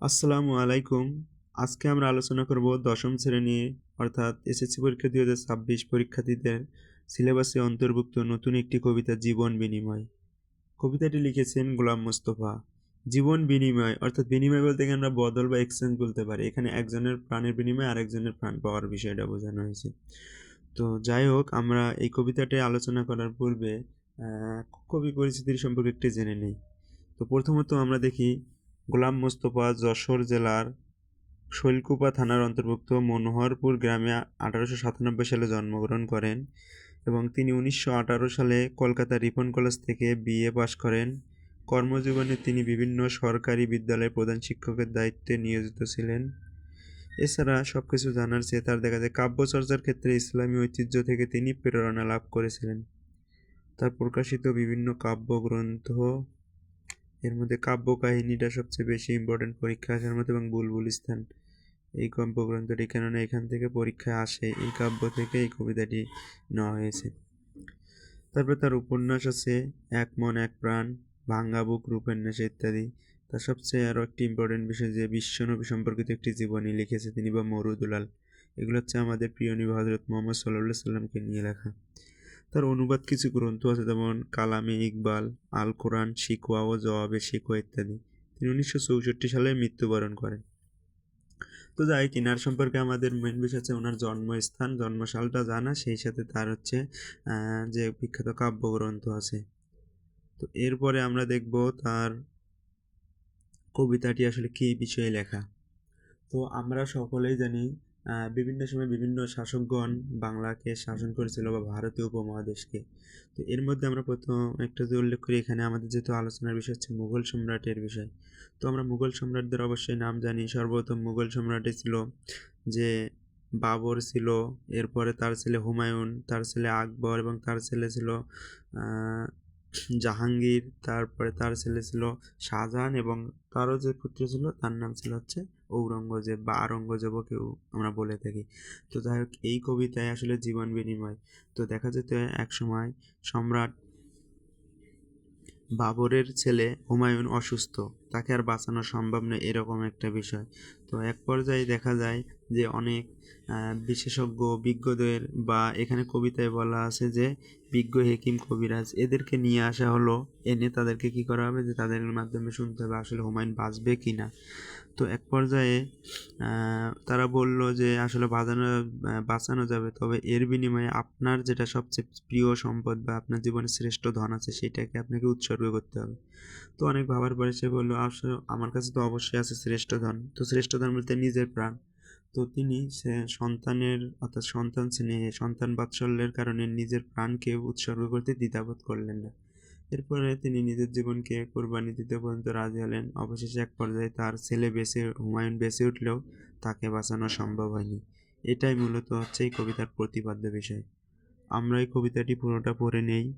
আসসালামু আলাইকুম। আজকে আমরা আলোচনা করব দশম শ্রেণি অর্থাৎ এসএসসি পরীক্ষা দুই হাজার ছাব্বিশ পরীক্ষার্থীদের সিলেবাসে অন্তর্ভুক্ত নতুন একটি কবিতা জীবন বিনিময়। কবিতাটি লিখেছেন গোলাম মোস্তফা। জীবন বিনিময়, অর্থাৎ বিনিময় বলতে গিয়ে আমরা বদল বা এক্সচেঞ্জ বলতে পারি। এখানে একজনের প্রাণের বিনিময়ে আরেকজনের প্রাণ পাওয়ার বিষয়টা বোঝানো হয়েছে। তো যাই হোক, আমরা এই কবিতাটি আলোচনা করার পূর্বে কবি পরিস্থিতির সম্পর্কে একটু জেনে নিই। তো প্রথমত আমরা দেখি গোলাম মোস্তফা যশোর জেলার শৈলকুপা থানার অন্তর্ভুক্ত মনোহরপুর গ্রামে আঠারোশো সাতানব্বই সালে জন্মগ্রহণ করেন এবং তিনি উনিশশো আঠারো সালে কলকাতা রিপন কলেজ থেকে বিএ পাশ করেন। কর্মজীবনে তিনি বিভিন্ন সরকারি বিদ্যালয়ে প্রধান শিক্ষকের দায়িত্বে নিয়োজিত ছিলেন। এছাড়া সব কিছু জানার চেয়ে তার দেখা যায় কাব্যচর্চার ক্ষেত্রে ইসলামী ঐতিহ্য থেকে তিনি প্রেরণা লাভ করেছিলেন। তার প্রকাশিত বিভিন্ন কাব্যগ্রন্থ এর মধ্যে কাব্য কাহিনীটা সবচেয়ে বেশি ইম্পর্টেন্ট পরীক্ষা আসার মতো এবং বুলবুল স্থান এই কাব্যগ্রন্থটি কেননা এখান থেকে পরীক্ষায় আসে, এই কাব্য থেকে এই কবিতাটি নেওয়া হয়েছে। তারপরে তার উপন্যাস আছে, এক মন, এক প্রাণ, ভাঙ্গা বুক রূপন্যাস ইত্যাদি। তার সবচেয়ে আরও একটি ইম্পর্টেন্ট বিষয় যে বিশ্বনবী সম্পর্কিত একটি জীবনী লিখেছে তিনি বা মরুদুলাল। এগুলো হচ্ছে আমাদের প্রিয় নবী হজরত মোহাম্মদ সাল্লাহ সাল্লামকে নিয়ে লেখা। তার অনুবাদ কিছু গ্রন্থ আছে যেমন কালামে ইকবাল আল কোরআন শিকোয়া ও জবাবে শিকোয়া ইত্যাদি। তিনি উনিশশো চৌষট্টি সালে মৃত্যুবরণ করেন। তো যাই কিনার সম্পর্কে আমাদের মেন বিষয় হচ্ছে ওনার জন্মস্থান, জন্মসালটা জানা, সেই সাথে তার হচ্ছে যে বিখ্যাত কাব্যগ্রন্থ আছে। তো এরপরে আমরা দেখব তার কবিতাটি আসলে কী বিষয়ে লেখা। তো আমরা সকলেই জানি বিভিন্ন সময় বিভিন্ন শাসকগণ বাংলাকে শাসন করেছিল বা ভারতীয় উপমহাদেশকে। তো এর মধ্যে আমরা প্রথম একটা যে উল্লেখ করি, এখানে আমাদের যেহেতু আলোচনার বিষয় হচ্ছে মুঘল সম্রাটের বিষয়। তো আমরা মুঘল সম্রাটদের অবশ্যই নাম জানি। সর্বপ্রথম মুঘল সম্রাটই ছিল যে বাবর ছিল, এরপরে তার ছেলে হুমায়ুন, তার ছেলে আকবর এবং তার ছেলে ছিল জাহাঙ্গীর, তারপরে তার ছেলে ছিল শাহজাহান এবং তারও যে পুত্র ছিল, তার নাম ছিল হচ্ছে ঔরঙ্গজেব বা আরঙ্গজেবও কেউ আমরা বলে থাকি। তো যাই হোক, এই কবিতায় আসলে জীবন বিনিময়। তো দেখা যেত এক সময় সম্রাট বাবরের ছেলে হুমায়ুন অসুস্থ। তাকে আর বাঁচানো সম্ভব নয়, এরকম একটা বিষয়। তো এক পর্যায়ে দেখা যায় যে অনেক বিশেষজ্ঞ, বিজ্ঞদের বা এখানে কবিতায় বলা আছে যে, বিজ্ঞ হেকিম কবিরাজ, এদেরকে নিয়ে আসা হলো, এনে তাদেরকে কি করা হবে? যে তাদের মাধ্যমে শুনতে হবে আসলে হুমায়ুন বাঁচবে কি না। তো এক পর্যায়ে তারা বলল যে, আসলে বাঁচানো বাঁচানো যাবে, তবে এর বিনিময়ে আপনার যেটা সবচেয়ে প্রিয় সম্পদ বা আপনার জীবনের শ্রেষ্ঠ ধন আছে, সেটাকে আপনাকে উৎসর্গ করতে হবে। তো অনেক ভাবার পরে সে বলল আসলে আমার কাছে তো অবশ্যই আছে শ্রেষ্ঠ ধন। তো শ্রেষ্ঠ ধন বলতে নিজের প্রাণ। তো তিনি সে সন্তানের, অর্থাৎ সন্তান স্নেহে সন্তান বাৎসল্যের কারণে নিজের প্রাণকে উৎসর্গ করতে দ্বিধাবোধ করলেন না। এরপরে তিনি নিজের জীবনকে কোরবানি দিতে পর্যন্ত রাজি হলেন। অবশেষে এক পর্যায়ে তার ছেলে বেঁচে, হুমায়ুন বেঁচে উঠলেও তাকে বাঁচানো সম্ভব হয়নি। এটাই মূলত হচ্ছে এই কবিতার প্রতিপাদ্য বিষয়। আমরা এই কবিতাটি পুরোটা পড়ে নেই।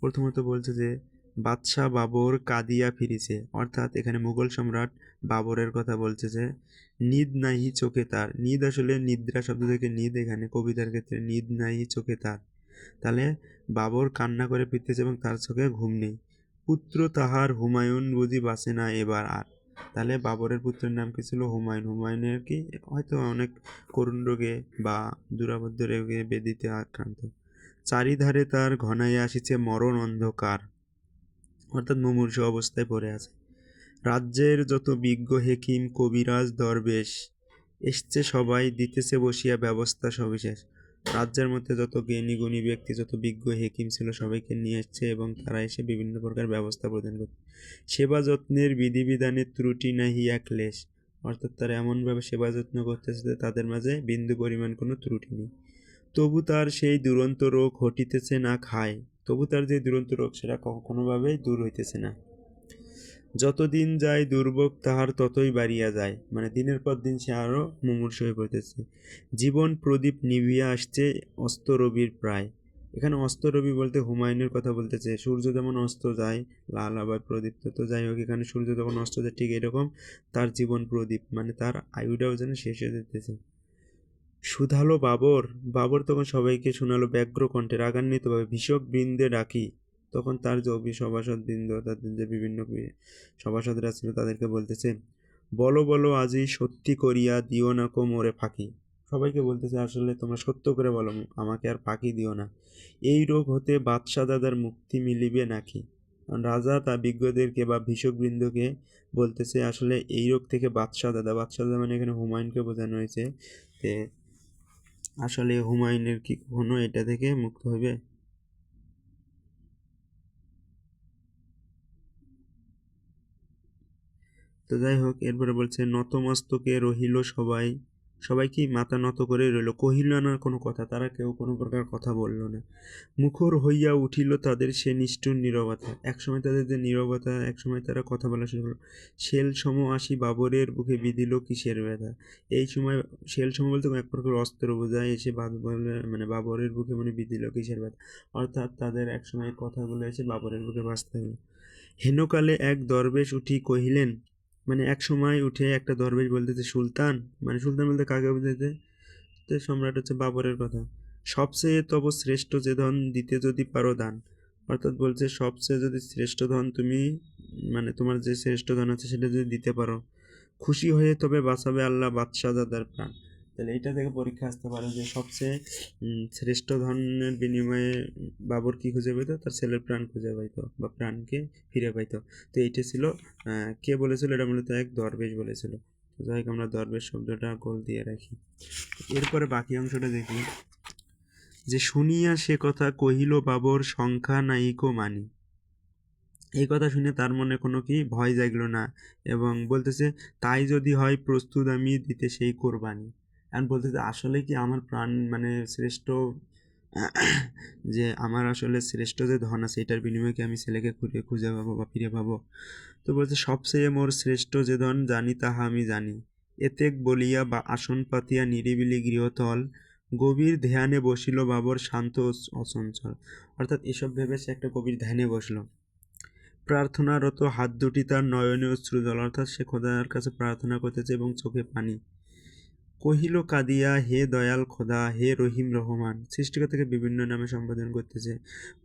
প্রথমত বলছে যে বাদশাহ বাবর কাদিয়া ফিরিছে। অর্থাৎ এখানে মুঘল সম্রাট বাবরের কথা বলছে যে, নিদ নাহি চোখে তার। নিদ আসলে নিদ্রা শব্দ থেকে নিদ এখানে, কবিতার ক্ষেত্রে নিদ নাহি চোখে তার। তাহলে বাবর কান্না করে ফিরতেছে এবং তার চোখে ঘুম নেই। পুত্র তাহার হুমায়ুন বুঝি বাঁচে না এবার আর। তাহলে বাবরের পুত্রের নাম কি ছিল? হুমায়ুন। হুমায়ুনের কি হয়তো অনেক করুণ রোগে বা দুরাবদ্ধ রোগে বেদিতে আক্রান্ত। চারিধারে তার ঘনাইয়া আসিছে মরণ অন্ধকার। অর্থাৎ মুমূর্ষ অবস্থায় পড়ে আছে। রাজ্যের যত বিজ্ঞ, হেকিম, কবিরাজ, দরবেশ এসছে, সবাই দিতেছে, বসিয়া ব্যবস্থা সবিশেষ রাজ্যের মধ্যে যত জ্ঞানী, গুণী ব্যক্তি, যত বিজ্ঞ, হেকিম ছিল, সবাইকে নিয়ে এসছে এবং তারা এসে বিভিন্ন প্রকার ব্যবস্থা প্রদান করছে। সেবা যত্নের বিধিবিধানের ত্রুটি নাহি এক লেশ অর্থাৎ তারা এমনভাবে সেবা যত্ন করতেছে যে তাদের মাঝে বিন্দু পরিমাণ কোনো ত্রুটি নেই। তবু তার সেই দুরন্ত রোগ হটিতেছে না, খায়। তবু তার যে দুরন্ত রোগ, সেটা কোনোভাবেই দূর হইতেছে না। যতদিন যায় দুর্ভোগ, তাহার ততই বাড়িয়া যায়। মানে দিনের পর দিন সে আরও মুমূর্ষ হয়ে পড়তেছে। জীবন প্রদীপ নিভিয়া আসছে অস্ত রবির প্রায়। এখানে অস্ত রবি বলতে হুমায়ুনের কথা বলতেছে। সূর্য যেমন অস্ত যায়, লাল আবার প্রদীপ্ত তো যাই হোক, এখানে সূর্য যখন অস্ত যায়, ঠিক এরকম তার জীবন প্রদীপ। মানে তার আয়ুটাও যেন শেষ হয়ে যেতেছে। সুধালো বাবর বাবর তখন সবাইকে শোনালো ব্যগ্র কণ্ঠে, রাগান্বিতভাবে, ভীষক বৃন্দে ডাকি। তখন তার যে অভি সভাসদ বৃন্দ তাদের যে বিভিন্ন সভাসদরা ছিল, তাদেরকে বলতেছে, বলো বলো আজই সত্যি করিয়া দিও না কো মোরে ফাঁকি। সবাইকে বলতেছে, আসলে তোমরা সত্য করে বলো, আমাকে আর ফাঁকি দিও না। এই রোগ হতে বাদশাহ দাদার মুক্তি মিলিবে নাকি? রাজা তা বিজ্ঞদেরকে বা ভিষকবৃন্দকে বলতেছে, আসলে এই রোগ থেকে বাদশাহ দাদা। বাদশাহ দাদা মানে এখানে হুমায়ুনকে বোঝানো হয়েছে যে আসলে হুমায়ুনের কি কখনো এটা থেকে মুক্ত হবে? তো যাই হোক, এরপরে বলছে, নতমস্তকে রহিল সবাই। সবাই কি মাথা নত করে রইল। কহিল না কোনো কথা, তারা কেউ কোনো প্রকার কথা বলল না। মুখর হইয়া উঠিল তাদের সে নিষ্ঠুর নীরবতা। একসময় তাদের যে নীরবতা, একসময় তারা কথা বলা শুরু করল। শেল সম আসি বাবরের বুকে বিধিল কিসের ব্যথা? এই সময় শেল সম বলতে এক প্রকার অস্ত্র বোঝায় এসে মানে বাবরের বুকে মানে বিধিল কিসের ব্যথা? অর্থাৎ তাদের একসময় কথাগুলো এসে বাবরের বুকে বাঁচতে হলো। হেনকালে এক দরবেশ উঠি কহিলেন মানে এক সময় উঠে একটা দরবেশ বলতেছে, সুলতান মানে সুলতান বলতে কাকে বুঝাইতে? তো সম্রাট হচ্ছে বাবরের কথা। সবচেয়ে তব শ্রেষ্ঠ যে ধন দিতে যদি পারো দান। অর্থাৎ বলছে, সবচেয়ে যদি শ্রেষ্ঠ ধন তুমি মানে তোমার যে শ্রেষ্ঠ ধন আছে সেটা যদি দিতে পারো। খুশি হয়ে তবে বাঁচাবে আল্লাহ বাদশাহ দাদার প্রাণ। তাহলে এইটা থেকে পরীক্ষা আসতে পারে যে সবচেয়ে শ্রেষ্ঠ ধনের বিনিময়ে বাবর কি খুঁজে পাইতো তার ছেলের প্রাণ খুঁজে পাইতো বা প্রাণকে ফিরে পাইতো। তো এইটা ছিল কে বলেছিল? এটা মূলত এক দরবেশ বলেছিল। যাই হোক, আমরা দরবেশ শব্দটা গোল দিয়ে রাখি। এরপরে বাকি অংশটা দেখি। যে শুনিয়া সে কথা কহিল, বাবর সংখ্যা নাইকো মানি। এই কথা শুনে তার মনে কোনো কি ভয় জাগলো না এবং বলতেছে, তাই যদি হয় প্রস্তুত আমি দিতে সেই কোরবানি। এখন বলতেছে আসলে কি আমার প্রাণ মানে শ্রেষ্ঠ, যে আমার আসলে শ্রেষ্ঠ যে ধন আছে এটার বিনিময়ে কি আমি ছেলেকে খুঁজে খুঁজে পাবো বা ফিরে পাবো? তো বলছে, সবচেয়ে মোর শ্রেষ্ঠ যে ধন জানি তাহা আমি জানি। এতেক বলিয়া বা আসন পাতিয়া নিরিবিলি গৃহতল, গভীর ধ্যানে বসিল বাবর শান্ত অচঞ্চল। অর্থাৎ এসব ভেবে সে একটা গভীর ধ্যানে বসল। প্রার্থনারত হাত দুটি তার নয়নে অশ্রুজল অর্থাৎ সে খোদার কাছে প্রার্থনা করতেছে এবং চোখে পানি। কহিল, কাদিয়া, হে দয়াল খোদা, হে রহিম রহমান সৃষ্টিকর্তাকে বিভিন্ন নামে সম্বোধন করতেছে।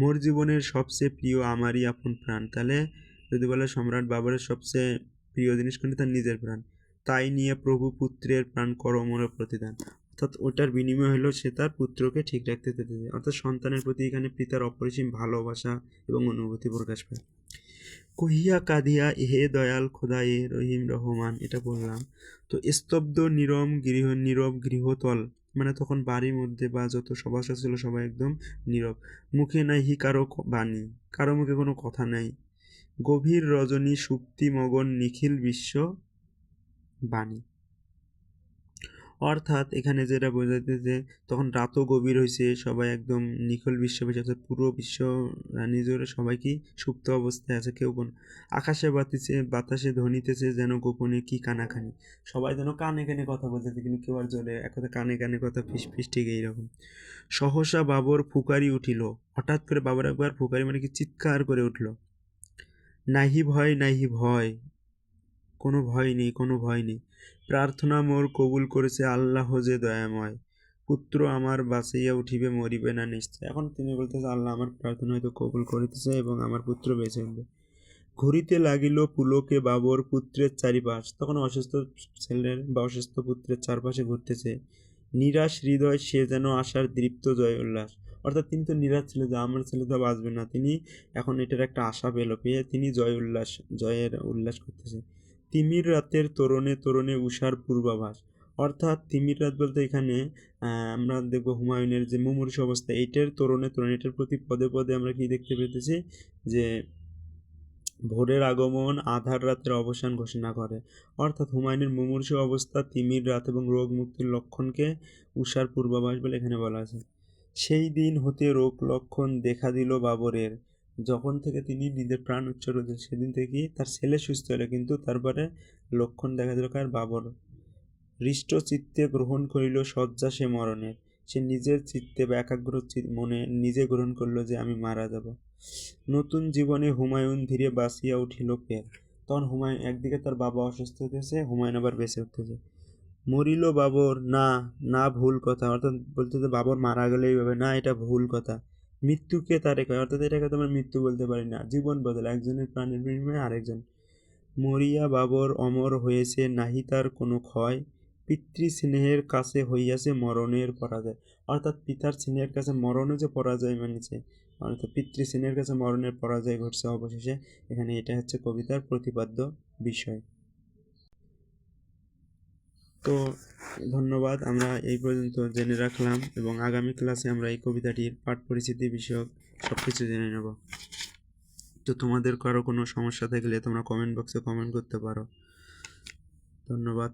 মোর জীবনের সবচেয়ে প্রিয় আমারই আপন প্রাণ। তাহলে যদি বলে সম্রাট বাবরের সবচেয়ে প্রিয় জিনিস কোনটি তার নিজের প্রাণ। তাই নিয়ে প্রভু পুত্রের প্রাণ করমর প্রতিদান। অর্থাৎ ওটার বিনিময় হলো সে তার পুত্রকে ঠিক রাখতে অর্থাৎ সন্তানের প্রতি এখানে পিতার অপরিসীম ভালোবাসা এবং অনুভূতি প্রকাশ পায়। কহিয়া কাঁদিয়া হে দয়াল খোদা এ রহিম রহমান, এটা বললাম। তো স্তব্ধ, নীরম, গৃহ, নীরব, গৃহতল মানে তখন বাড়ির মধ্যে বা যত সবাসা ছিল সবাই একদম নীরব। মুখে নাহি কারও বাণী, কারও মুখে কোনো কথা নাই। গভীর রজনী, সুপ্তি, মগন, নিখিল বিশ্ব বাণী। অর্থাৎ এখানে যেটা বোঝাতে যে তখন রাতও গভীর হয়েছে সবাই একদম নিখল বিশ্ব অর্থাৎ পুরো বিশ্ব রানী জোরে সবাই কি সুপ্ত অবস্থায় আছে, কেউ কোন আকাশে বাতিছে, বাতাসে ধ্বনিতেছে, যেন গোপনে কি কানাখানি সবাই যেন কানে কানে কথা বলতেছে, কিন্তু কেউ আর জলে এক কথা কানে কানে কথা ফিস ফিস ঠিক এইরকম। সহসা বাবর ফুকারি উঠিল। হঠাৎ করে বাবার একবার ফুকারি মানে কি চিৎকার করে উঠল। নাহি ভয় নাহি ভয়, কোনো ভয় নেই, কোনো ভয় নেই। প্রার্থনা মোর কবুল করেছে আল্লাহ যে দয়াময়। পুত্র আমার বাঁচাইয়া উঠিবে, মরিবে না নিশ্চয়। এখন তিনি বলতেছে, আল্লাহ আমার প্রার্থনা হয়তো কবুল করিতেছে এবং আমার পুত্র বেঁচে উঠবে ঘুরিতে লাগিল পুলকে বাবর পুত্রের চারিপাশ। তখন অসুস্থ ছেলের বা অসুস্থ পুত্রের চারপাশে ঘুরতেছে। নিরাশ হৃদয় সে যেন আশার দৃপ্ত জয় উল্লাস। অর্থাৎ তিনি তো নিরাশ ছিল যে আমার ছেলে তো বাঁচবে না। তিনি এখন এটার একটা আশা পেল, পেয়ে তিনি জয় উল্লাস, জয়ের উল্লাস করতেছে। তিমির রাতের তোরণে তোরণে উষার পূর্বাভাস। অর্থাৎ তিমির রাত বলতে এখানে আমরা দেখব হুমায়ুনের যে মুমূর্ষ অবস্থা এইটার তোরণে তোরণে, এটার প্রতি পদে পদে আমরা কি দেখতে পেতেছি? যে ভোরের আগমন আধার রাতের অবসান ঘোষণা করে। অর্থাৎ হুমায়ুনের মুমূর্ষ অবস্থা, তিমির রাত এবং রোগ মুক্তির লক্ষণকে উষার পূর্বাভাস বলে এখানে বলা আছে। সেই দিন হতে রোগ লক্ষণ দেখা দিল বাবরের। যখন থেকে তিনি নিজের প্রাণ উচ্চার করেছেন, সেদিন থেকেই তার ছেলে সুস্থ হলো। কিন্তু তারপরে লক্ষণ দেখা দিল কার? বাবর। হৃষ্ট চিত্তে গ্রহণ করিল শয্যা সে মরণের। সে নিজের চিত্তে বা একাগ্র মনে নিজে গ্রহণ করল যে, আমি মারা যাব। নতুন জীবনে হুমায়ুন ধীরে বাঁচিয়া উঠিল ফের। তখন হুমায়ুন একদিকে তার বাবা অসুস্থ হতেছে হুমায়ুন আবার বেঁচে উঠতেছে। মরিল বাবর, না না, ভুল কথা। অর্থাৎ বলতে বাবর মারা গেলে এইভাবে। না, এটা ভুল কথা। মৃত্যুকে তারে কয় অর্থাৎ এটাকে তোমরা মৃত্যু বলতে পারি না। জীবন বদল, একজনের প্রাণের বিনিময়ে আরেকজন। মরিয়া বাবর অমর হয়েছে, নাহি তার কোনো ক্ষয়। পিতৃস্নেহের কাছে হইয়াছে মরণের পরাজয়। অর্থাৎ পিতার স্নেহের কাছে মরণে যে পরাজয় মানেছে, অর্থাৎ পিতৃস্নেহের কাছে মরণের পরাজয় ঘটছে অবশেষে। এখানে এটা হচ্ছে কবিতার প্রতিপাদ্য বিষয়। তো ধন্যবাদ, আমরা এই পর্যন্ত জেনে রাখলাম এবং আগামী ক্লাসে আমরা এই কবিতাটির পাঠ পরিচিতি বিষয়ক সব কিছু জেনে নেব। তো তোমাদের কারও কোনো সমস্যা থাকলে তোমরা কমেন্ট বক্সে কমেন্ট করতে পারো। ধন্যবাদ।